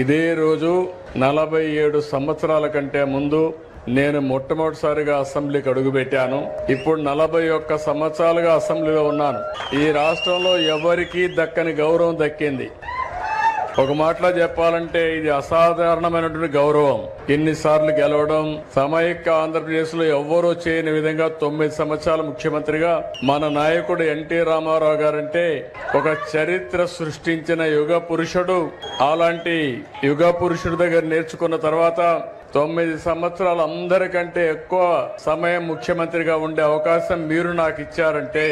ఇదే రోజు నలభై ఏడు సంవత్సరాల కంటే ముందు నేను మొట్టమొదటిసారిగా అసెంబ్లీకి అడుగుపెట్టాను. ఇప్పుడు నలభై ఒక్క సంవత్సరాలుగా అసెంబ్లీలో ఉన్నాను. ఈ రాష్ట్రంలో ఎవరికీ దక్కని గౌరవం దక్కింది. ఒక మాటలో చెప్పాలంటే ఇది అసాధారణమైనటువంటి గౌరవం. ఎన్నిసార్లు గెలవడం సమైక్య ఆంధ్రప్రదేశ్లో ఎవ్వరూ చేయని విధంగా తొమ్మిది సంవత్సరాల ముఖ్యమంత్రిగా మన నాయకుడు ఎన్టీ రామారావు గారంటే ఒక చరిత్ర సృష్టించిన యుగ పురుషుడు. అలాంటి యుగ పురుషుడి దగ్గర నేర్చుకున్న తర్వాత తొమ్మిది సంవత్సరాలు అందరికంటే ఎక్కువ సమయం ముఖ్యమంత్రిగా ఉండే అవకాశం మీరు నాకు ఇచ్చారంటే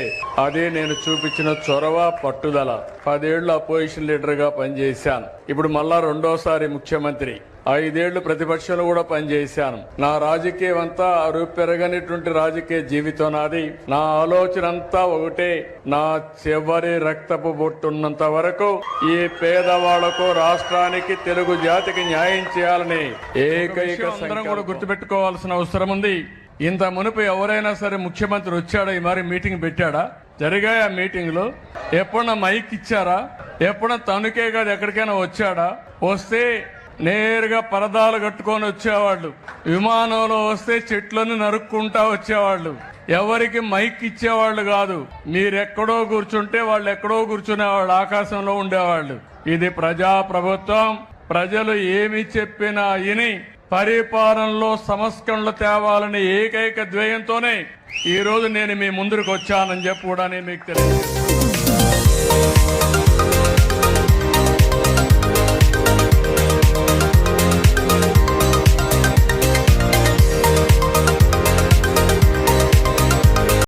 అదే నేను చూపించిన చొరవ పట్టుదల. పదేళ్ళు అపోజిషన్ లీడర్గా పనిచేశాను. ఇప్పుడు మళ్ళా రెండోసారి ముఖ్యమంత్రి. ఐదేళ్ళు ప్రతిపక్షంలో కూడా పనిచేశాను. నా రాజకీయం అంతా పెరగనిటువంటి రాజకీయ జీవితం నాది. నా ఆలోచన అంతా ఒకటే నా చివరి రక్తపు బొట్టున్నంత వరకు ఈ పేదవాళ్ళకు రాష్ట్రానికి తెలుగు జాతికి న్యాయం చేయాలని ఏకైక కూడా గుర్తుపెట్టుకోవాల్సిన అవసరం ఉంది. ఇంత మునుపు ఎవరైనా సరే ముఖ్యమంత్రి వచ్చాడా? ఈ మరి మీటింగ్ పెట్టాడా? జరిగాయి ఆ మీటింగ్లు? ఎప్పుడన్నా మైక్ ఇచ్చారా? ఎప్పుడన్నా తనుకే కాదు ఎక్కడికైనా వచ్చాడా? వస్తే నేరుగా పరదాలు కట్టుకొని వచ్చేవాళ్ళు. విమానంలో వస్తే చెట్లను నరుక్కుంటా వచ్చేవాళ్ళు. ఎవరికి మైక్ ఇచ్చేవాళ్ళు కాదు. మీరెక్కడో కూర్చుంటే వాళ్ళు ఎక్కడో కూర్చునేవాళ్ళు ఆకాశంలో ఉండేవాళ్ళు. ఇది ప్రజా ప్రభుత్వం ప్రజలు ఏమి చెప్పినా ఇని పరిపాలనలో సంస్కరణలు తేవాలని ఏకైక ద్వయంతోనే ఈ రోజు నేను మీ ముందుకు వచ్చానని చెప్పి కూడా నేను మీకు తెలుసు